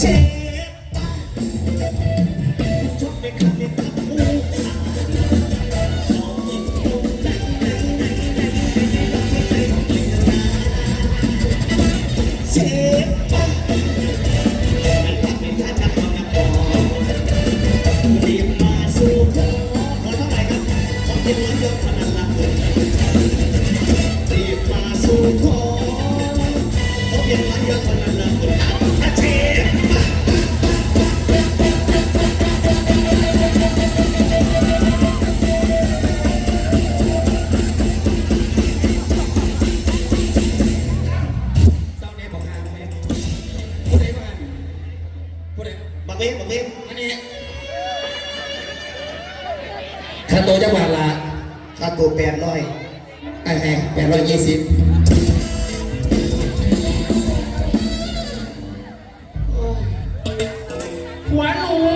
Take ใดบักเล่บักเล่อันนี้ค่าตัวจังหวัดละค่าตัวแปดร้อยไอ้แหงแปดร้อยยี่สิบหัวหนูคน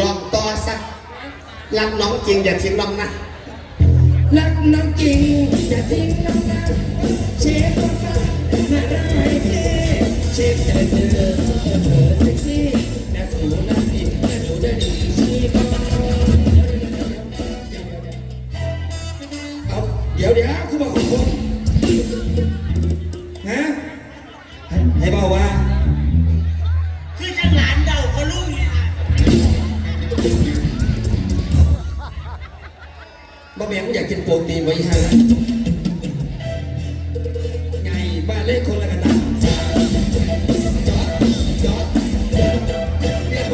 ลองต่อสักรักน้องจริงอย่าทิ้งน้องนะรักน้องจริงอย่าทิ้งน้องนะเชฟก็ฟังน่ารักไหมเท่เชฟเธอเจอเธอเธอที่น่าสูงนะ งกูอยากกินโปรตีนไว้ฮะไงบ้านเล็กคนละกันตาจอดจอดจอดเดี๋ยว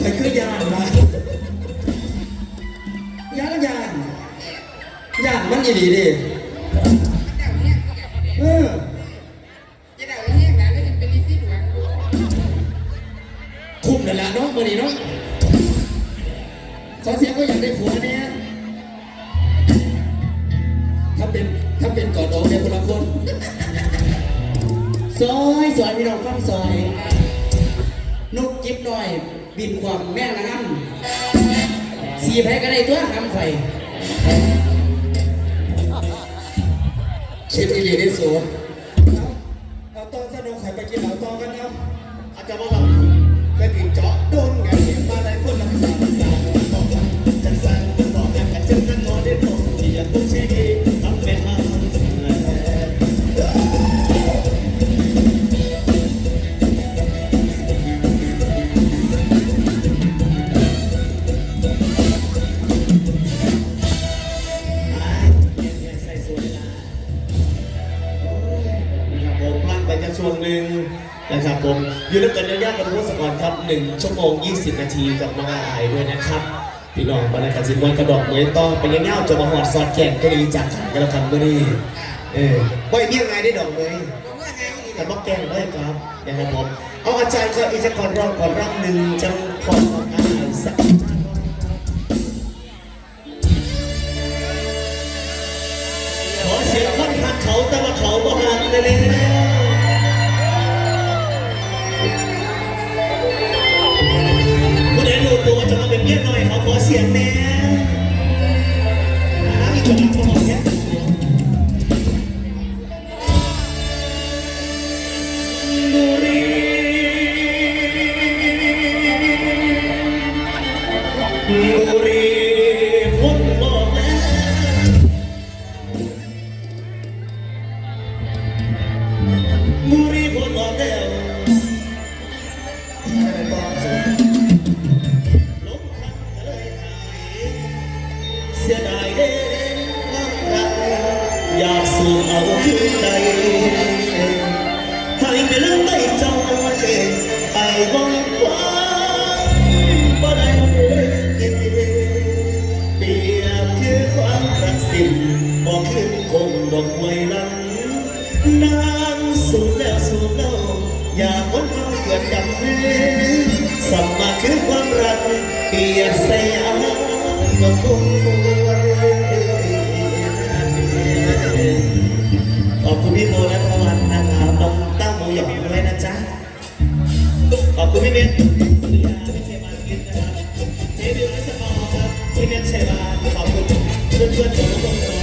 ใครคือยานวะยานยานยานมันอีดีดิเออคุ้มนั่นแหละน้องมือนี่เนาะข อเสียงก็อยากได้ผัวเนี่ยถ้าเป็นถ้าเป็นก่อนออกเนี่ยคนละคนซอยซอยพี่น้องฟังซอยนกจิ๊บหน่อย บินความแม่งละงั้นสีแพ้ก็ได้ตัวทำไฟคิดอีหลีได้สูเอาตอนสนุกใครไปกินเหล้าตอกันเนาะอาจจะว่าเราเคยถึงเจาะโดนไง อยู่ด้วยกันยากๆกับทุกสกอรครับ1ชั่วโมง 20 นาทีกับมาอายด้วยนะครับพี่น้องบรรยากาศสินวันกระดอกเมยต้องไปยังเงาจะมาหอดสอดแก่งก็ดีจากขันกันแล้วกันเมื่อนี้เออบ่อยเมี่ยงไงได้ดอกเมยแต่บอกแกงได้ครับนะครับผมเอาอาจารย์ก็อีกสัก่อนรอบก่อนรอบหนึ่งจังขอของ บุรีพ้นหลอกแล้วบุรีพ้นหลอกแล้วลมพัดก็เลยหายเสียดายเด้ความรักอยากสู่เอาคืนใดให้ไปลืมไม่จอยไปบ่หวัง ขอบคุณพี่โบและพวันนะครับน้เต้าหมูหยองด้วยนะจ๊ะ ขอบคุณพี่เบนสุริที่เมาลินนะครับเจบิวแร์มาขอบคุณเพื่อนๆทุกคน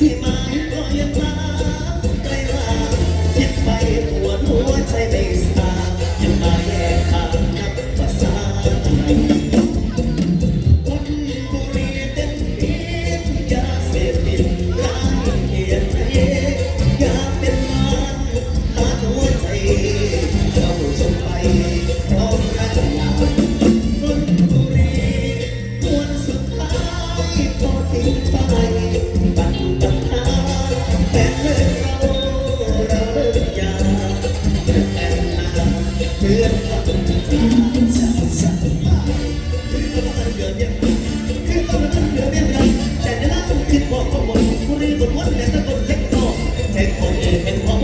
take my คนเล็กโตเจ็ดคนเอ็นเป็นพ่